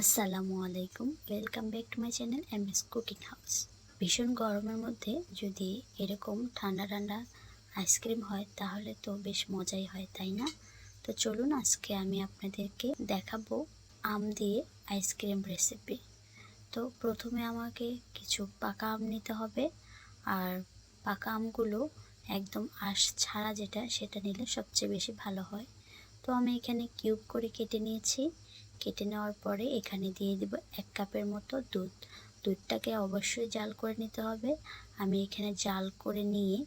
আসসালামু আলাইকুম। Welcome back to my channel M S cooking house ভীষণ গরমের মধ্যে যদি এরকম ঠান্ডা ঠান্ডা আইসক্রিম হয়, তাহলে তো বেশ মজাই হয়, তাই না? তো চলুন আজকে আমি আপনাদেরকে দেখাবো আম দিয়ে আইসক্রিম রেসিপি তো প্রথমে আমাকে কিছু পাকা আম নিতে হবে, আর পাকা আমগুলো একদম আঁশ ছাড়া যেটা, সেটা নিলে সবচেয়ে বেশি ভালো হয়। তো আমি এখানে কিউব করে কেটে নিয়েছি। কেটে নেওয়ার পরে এখানে দিয়ে দেব এক কাপের মতো দুধ। দুধটাকে অবশ্যই জাল করে নিতে হবে। আমি এখানে জাল করে নিয়ে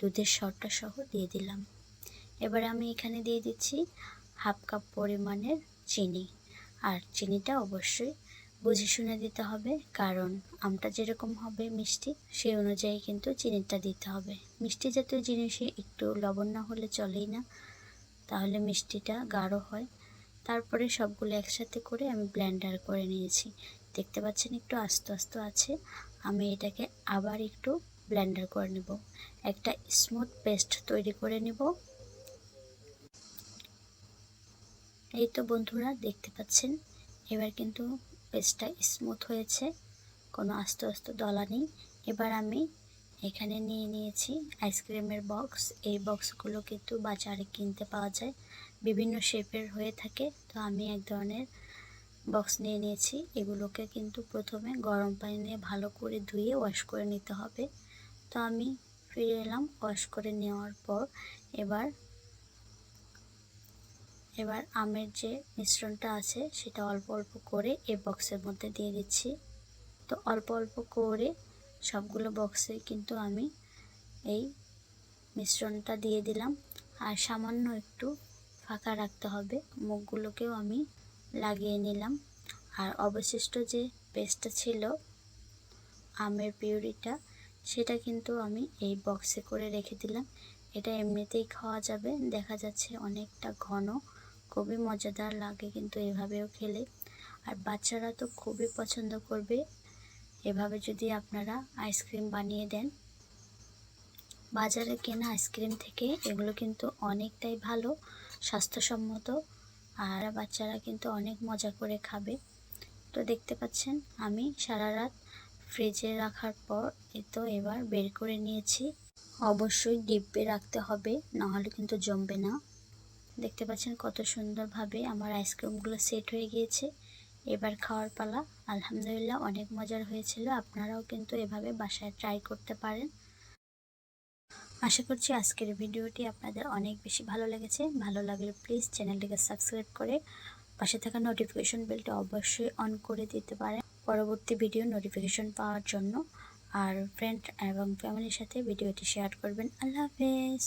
দুধের সরটা সহ দিয়ে দিলাম। এবার আমি এখানে দিয়ে দিচ্ছি হাফ কাপ পরিমাণের চিনি। আর চিনিটা অবশ্যই বুঝে শুনে দিতে হবে, কারণ আমটা যেরকম হবে মিষ্টি, সেই অনুযায়ী কিন্তু চিনিটা দিতে হবে। মিষ্টি জাতীয় জিনিসে একটু লবণ না হলে চলেই না। তাহলে মিষ্টিটা গাঢ় হয়। তারপরে সবগুলো একসাথে করে আমি ব্লেন্ডার করে নিয়েছি। দেখতে পাচ্ছেন একটু আস্তে আস্তে আছে। আমি এটাকে আবার একটু ব্লেন্ডার করে নেব। একটা স্মুথ পেস্ট তৈরি করে নেব। এই তো বন্ধুরা, দেখতে পাচ্ছেন? এবার কিন্তু পেস্টটা স্মুথ হয়েছে। কোনো আস্তে আস্তে দলা নেই। এবার আমি এখানে নিয়ে নিয়েছি আইসক্রিমের বক্স এই বক্সগুলো কিন্তু বাজারে কিনতে পাওয়া যায়। বিভিন্ন শেপের হয়ে থাকে, তো আমি এক ধরনের বক্স নিয়ে নিয়েছি। এগুলোকে কিন্তু প্রথমে গরম পানি নিয়ে ভালো করে ধুয়ে ওয়াশ করে নিতে হবে। তো আমি ফিরে এলাম ওয়াশ করে নেওয়ার পর এবার এবার আমের যে মিশ্রণটা আছে সেটা অল্প অল্প করে এই বক্সের মধ্যে দিয়ে দিচ্ছি। তো অল্প অল্প করে সবগুলো বক্সে কিন্তু আমি এই মিশ্রণটা দিয়ে দিলাম। আর সামান্য একটু ফাঁকা রাখতে হবে। মুখগুলোকেও আমি লাগিয়ে নিলাম। আর অবশিষ্ট যে পেস্টটা ছিল, আমের পিউরিটা, সেটা কিন্তু আমি এই বক্সে করে রেখে দিলাম। এটা এমনিতেই খাওয়া যাবে। দেখা যাচ্ছে অনেকটা ঘন। খুবই মজাদার লাগে কিন্তু এভাবেও খেলে। আর বাচ্চারা তো খুবই পছন্দ করবে। এভাবে যদি আপনারা আইসক্রিম বানিয়ে দেন। বাজারে কেনা আইসক্রিম থেকে এগুলো কিন্তু অনেকটাই ভালো। স্বাস্থ্যসম্মত। আর বাচ্চারা কিন্তু অনেক মজা করে খাবে। তো দেখতে পাচ্ছেন, আমি সারা রাত ফ্রিজে রাখার পর তো এবার বের করে নিয়েছি। অবশ্যই ডিব্বে রাখতে হবে, নাহলে কিন্তু জমবে না। দেখতে পাচ্ছেন কত সুন্দরভাবে আমার আইসক্রিমগুলো সেট হয়ে গিয়েছে। এবার খাওয়ার পালা। আলহামদুলিল্লাহ অনেক মজার হয়েছিল। আপনারাও কিন্তু এভাবে বাসায় ট্রাই করতে পারেন। আশা করছি আজকের ভিডিওটি আপনাদের অনেক বেশি ভালো লেগেছে। ভালো লাগলে প্লিজ চ্যানেলটিকে সাবস্ক্রাইব করে পাশে থাকা নোটিফিকেশন বেলটা অবশ্যই অন করে দিতে পারেন পরবর্তী ভিডিও নোটিফিকেশন পাওয়ার জন্য। আর ফ্রেন্ড এবং ফ্যামিলির সাথে ভিডিওটি শেয়ার করবেন। আল্লাহ হাফেজ।